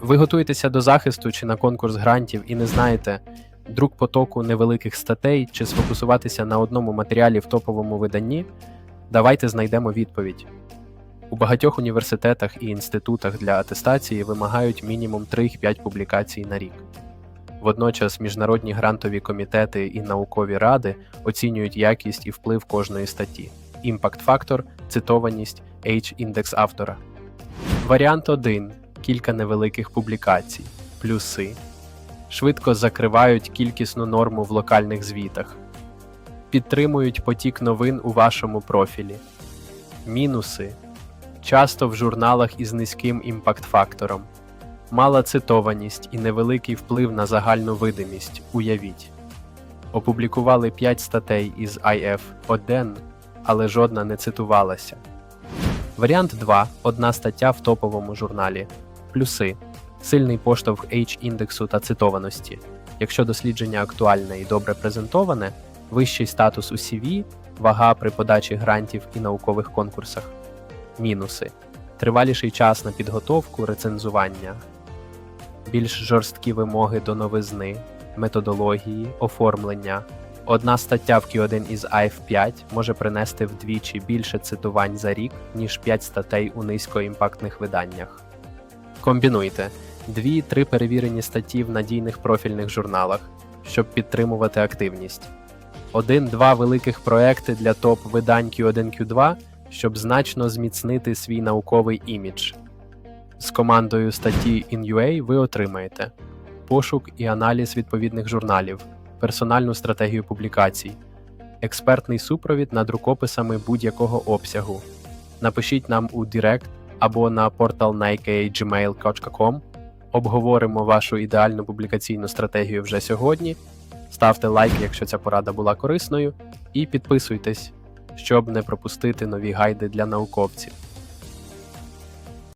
ви готуєтеся до захисту чи на конкурс грантів і не знаєте друк потоку невеликих статей чи сфокусуватися на одному матеріалі в топовому виданні, давайте знайдемо відповідь. У багатьох університетах і інститутах для атестації вимагають мінімум 3-5 публікацій на рік. Водночас міжнародні грантові комітети і наукові ради оцінюють якість і вплив кожної статті, імпакт-фактор, цитованість, H-індекс автора. Варіант 1. Кілька невеликих публікацій. Плюси. Швидко закривають кількісну норму в локальних звітах. Підтримують потік новин у вашому профілі. Мінуси. Часто в журналах із низьким імпакт-фактором. Мала цитованість і невеликий вплив на загальну видимість. Уявіть. Опублікували 5 статей із IF 1, але жодна не цитувалася. Варіант 2. Одна стаття в топовому журналі. Плюси. Сильний поштовх H-індексу та цитованості. Якщо дослідження актуальне і добре презентоване, вищий статус у CV, вага при подачі грантів і наукових конкурсах. Мінуси. Триваліший час на підготовку, рецензування, більш жорсткі вимоги до новизни, методології, оформлення. Одна стаття в Q1 із IF5 може принести вдвічі більше цитувань за рік, ніж 5 статей у низькоімпактних виданнях. Комбінуйте 2-3 перевірені статті в надійних профільних журналах, щоб підтримувати активність. 1-2 великих проекти для топ-видань Q1 Q2, щоб значно зміцнити свій науковий імідж. З командою статті InUA ви отримаєте пошук і аналіз відповідних журналів, персональну стратегію публікацій, експертний супровід над рукописами будь-якого обсягу. Напишіть нам у Директ або на портал nike.gmail.com. Обговоримо вашу ідеальну публікаційну стратегію вже сьогодні. Ставте лайк, якщо ця порада була корисною, і підписуйтесь, щоб не пропустити нові гайди для науковців.